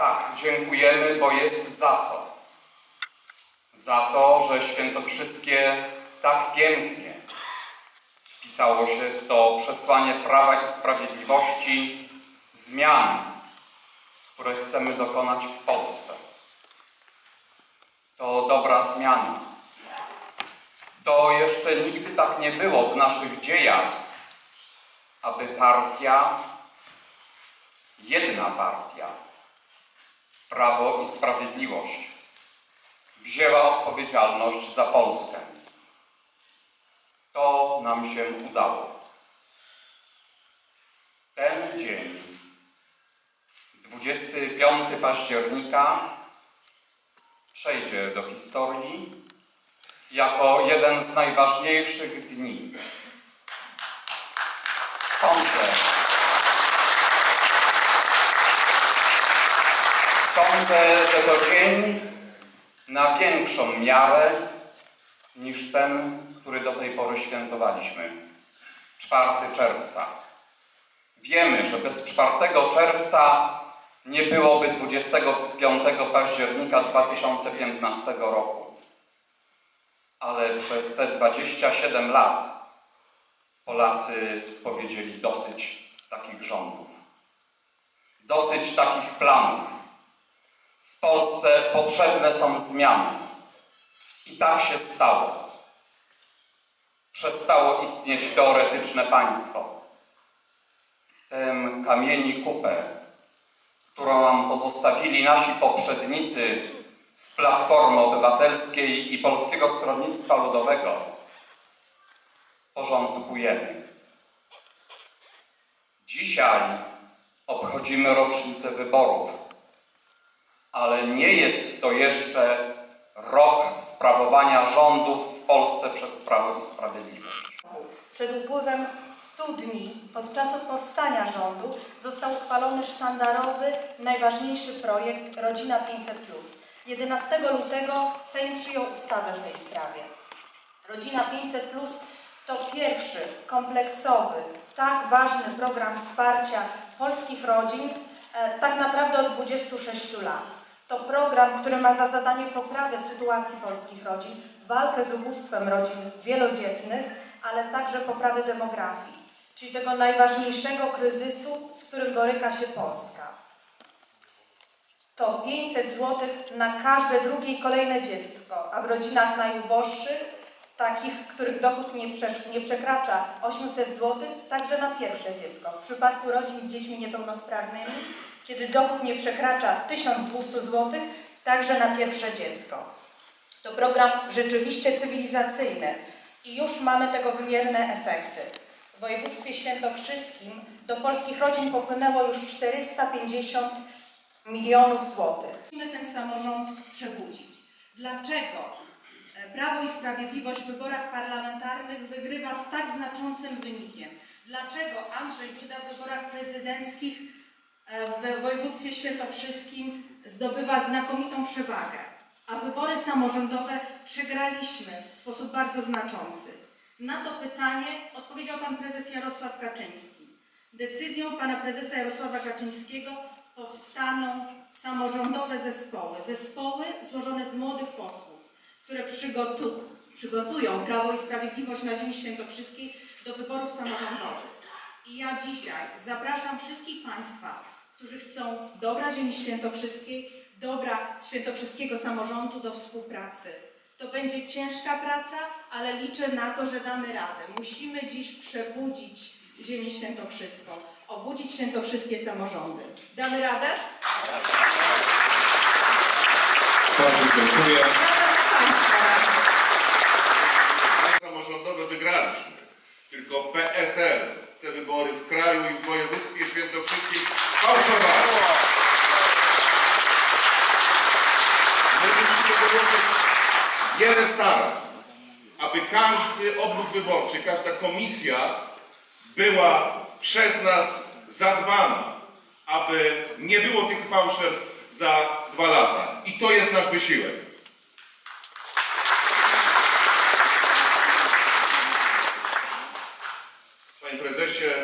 Tak, dziękujemy, bo jest za co. Za to, że świętokrzyskie tak pięknie wpisało się w to przesłanie prawa i sprawiedliwości zmian, które chcemy dokonać w Polsce. To dobra zmiana. To jeszcze nigdy tak nie było w naszych dziejach, aby partia, jedna partia, Prawo i Sprawiedliwość, wzięła odpowiedzialność za Polskę. To nam się udało. Ten dzień, 25 października, przejdzie do historii jako jeden z najważniejszych dni. Sądzę, sądzę, że to dzień na większą miarę niż ten, który do tej pory świętowaliśmy. 4 czerwca. Wiemy, że bez 4 czerwca nie byłoby 25 października 2015 roku. Ale przez te 27 lat Polacy powiedzieli dosyć takich rządów. Dosyć takich planów. W Polsce potrzebne są zmiany. I tak się stało. Przestało istnieć teoretyczne państwo. Tem kamieni kupę, którą nam pozostawili nasi poprzednicy z Platformy Obywatelskiej i Polskiego Stronnictwa Ludowego, porządkujemy. Dzisiaj obchodzimy rocznicę wyborów, ale nie jest to jeszcze rok sprawowania rządów w Polsce przez Prawo i Sprawiedliwość. Przed upływem 100 dni od czasu powstania rządu został uchwalony sztandarowy, najważniejszy projekt Rodzina 500. 11 lutego Sejm przyjął ustawę w tej sprawie. Rodzina 500 to pierwszy kompleksowy, tak ważny program wsparcia polskich rodzin, tak naprawdę od 26 lat. To program, który ma za zadanie poprawę sytuacji polskich rodzin, walkę z ubóstwem rodzin wielodzietnych, ale także poprawę demografii, czyli tego najważniejszego kryzysu, z którym boryka się Polska. To 500 zł na każde drugie i kolejne dziecko, a w rodzinach najuboższych, takich, których dochód nie, nie przekracza 800 zł, także na pierwsze dziecko. W przypadku rodzin z dziećmi niepełnosprawnymi, kiedy dochód nie przekracza 1200 zł, także na pierwsze dziecko. To program rzeczywiście cywilizacyjny i już mamy tego wymierne efekty. W województwie świętokrzyskim do polskich rodzin popłynęło już 450 milionów złotych. Musimy ten samorząd przebudzić. Dlaczego Prawo i Sprawiedliwość w wyborach parlamentarnych wygrywa z tak znaczącym wynikiem? Dlaczego Andrzej Duda w wyborach prezydenckich e, w województwie świętokrzyskim zdobywa znakomitą przewagę, a wybory samorządowe przegraliśmy w sposób bardzo znaczący? Na to pytanie odpowiedział pan prezes Jarosław Kaczyński. Decyzją pana prezesa Jarosława Kaczyńskiego powstaną samorządowe zespoły. Zespoły złożone z młodych posłów, które przygotu przygotują Prawo i Sprawiedliwość na ziemi świętokrzyskiej do wyborów samorządowych. I ja dzisiaj zapraszam wszystkich Państwa, którzy chcą dobra ziemi świętokrzyskiej, dobra świętokrzyskiego samorządu do współpracy. To będzie ciężka praca, ale liczę na to, że damy radę. Musimy dziś przebudzić ziemię świętokrzyską, obudzić świętokrzyskie samorządy. Damy radę? Bardzo dziękuję. Państwa. Samorządowe wygraliśmy. Tylko PSL te wybory w kraju i w województwie świętokrzyskim fałszowało. My musimy dołożyć wiele starań, aby każdy obrót wyborczy, każda komisja była przez nas zadbana, aby nie było tych fałszerstw za dwa lata. I to jest nasz wysiłek. Prezesie,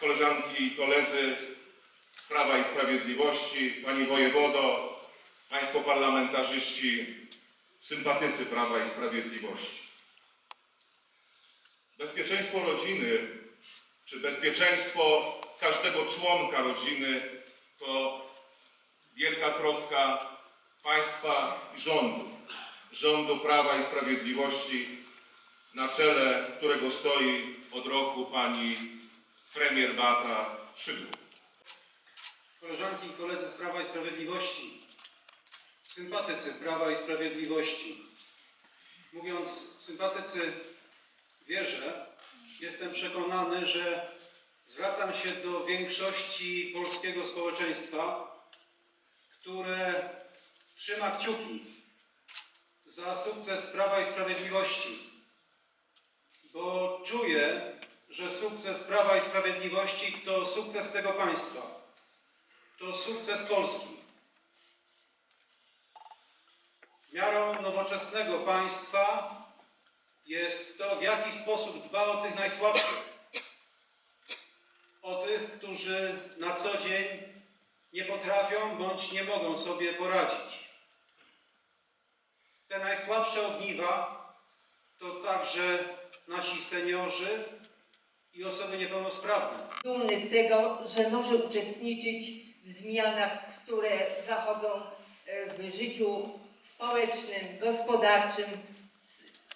koleżanki i koledzy, z Prawa i Sprawiedliwości, Pani Wojewodo, Państwo parlamentarzyści, sympatycy Prawa i Sprawiedliwości. Bezpieczeństwo rodziny, czy bezpieczeństwo każdego członka rodziny to wielka troska państwa i rządu, rządu Prawa i Sprawiedliwości, na czele którego stoi od roku pani premier Beata Szydło. Koleżanki i koledzy z Prawa i Sprawiedliwości, sympatycy Prawa i Sprawiedliwości. Mówiąc sympatycy wierzę, jestem przekonany, że zwracam się do większości polskiego społeczeństwa, które trzyma kciuki za sukces Prawa i Sprawiedliwości, bo czuję, że sukces Prawa i Sprawiedliwości to sukces tego państwa to sukces Polski. Miarą nowoczesnego państwa jest to, w jaki sposób dba o tych najsłabszych, o tych, którzy na co dzień nie potrafią bądź nie mogą sobie poradzić. Te najsłabsze ogniwa to także nasi seniorzy i osoby niepełnosprawne. dumny z tego, że może uczestniczyć w zmianach, które zachodzą e, w życiu społecznym, gospodarczym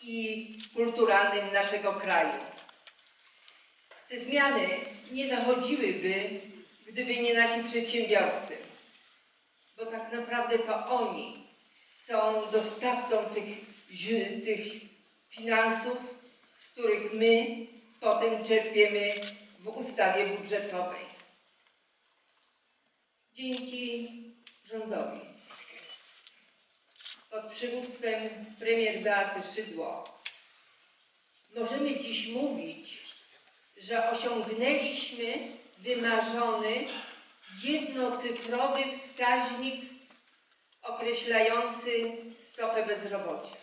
i kulturalnym naszego kraju. Te zmiany nie zachodziłyby, gdyby nie nasi przedsiębiorcy, bo tak naprawdę to oni są dostawcą tych, tych finansów, z których my potem czerpiemy w ustawie budżetowej. Dzięki rządowi pod przywództwem premier Beaty Szydło możemy dziś mówić, że osiągnęliśmy wymarzony jednocyfrowy wskaźnik określający stopę bezrobocia.